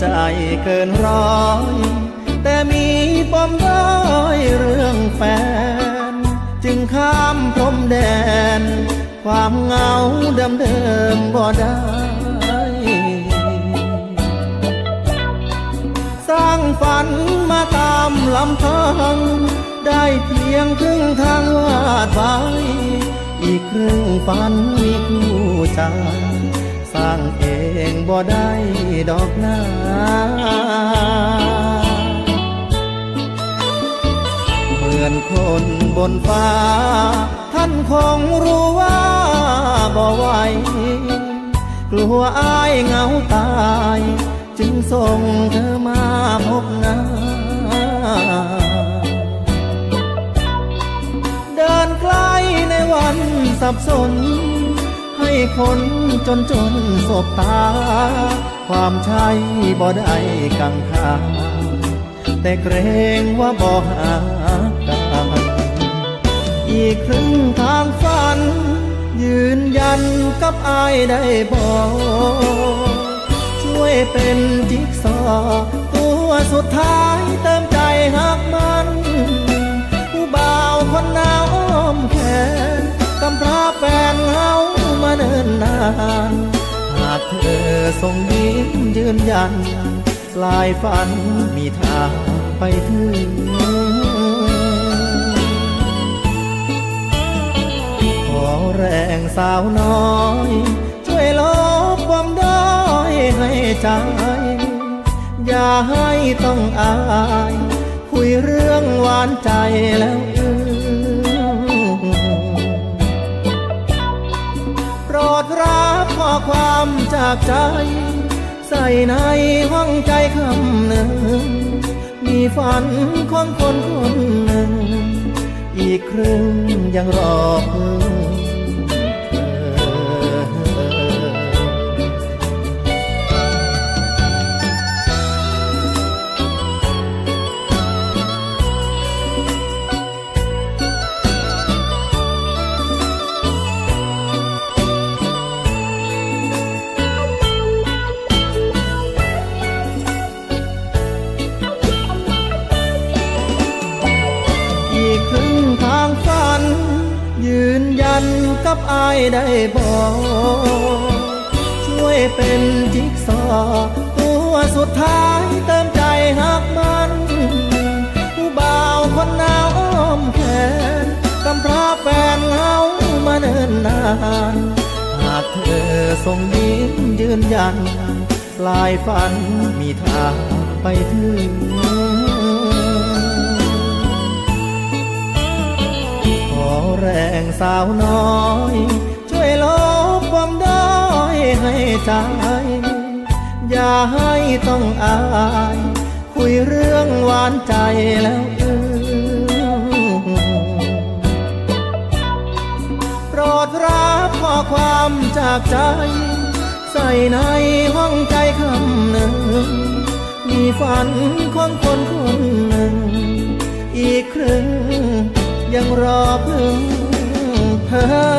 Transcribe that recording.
ใจเกินร้อย แต่มีปมด้อยเรื่องแฟน จึงข้ามพรมแดน ความเหงาเดิมเดิมบ่ได้สร้างฝันมาตามลำพัง ได้เพียงครึ่งทางวาดไว้อีกครึ่งฝันมีคู่ใจ ร้างเองบ่ได้ดอกนาเหมือนคนบนฟ้า ท่านคงรู้ว่าบ่ไหวกลัวอายเหงาตาย จึงส่งเธอมาพบหน้าเดินใกล้ในวันสับสน ให้คนจนจนสบตา ความใช่บ่ได้กังขาแต่เกรงว่าบ่หากันอีกครึ่งทางฝัน ยืนยันกับอายได้บอกช่วยเป็นจิ๊กซอว์ตัวสุดท้ายเติมใจหักมัน หากเธอส่งยิ้มยืนยันลายฝันมีทางไปถึงขอแรงสาวน้อย ช่วยลบความด้อยให้ใจอย่าให้ต้องอาย คุยเรื่องหวานใจแล้ว ความจากใจ ใส่ในห้องใจคำหนึ่ง มีฝันของคนคนหนึ่ง อีกครึ่งยังรอเพื่อ กับอายได้บอกช่วยเป็นจิ๊กซอว์ตัวสุดท้ายเติมใจหักมันผู้บ่าวคนหนาวอ้อมแขนกำพร้าแฟนเฮามาเนินนานหากเธอส่งยิ้มยืนยัน ลายฝันมีทางไปถึง สาวน้อย ช่วยลบความด้อยให้ใจ อย่าให้ต้องอาย คุยเรื่องหวานใจแล้วอือโปรดรับข้อความจากใจ ใส่ในห้องใจคำหนึ่ง มีฝันของคนคนหนึ่ง อีกครึ่งยังรอเพึ่ง เธอ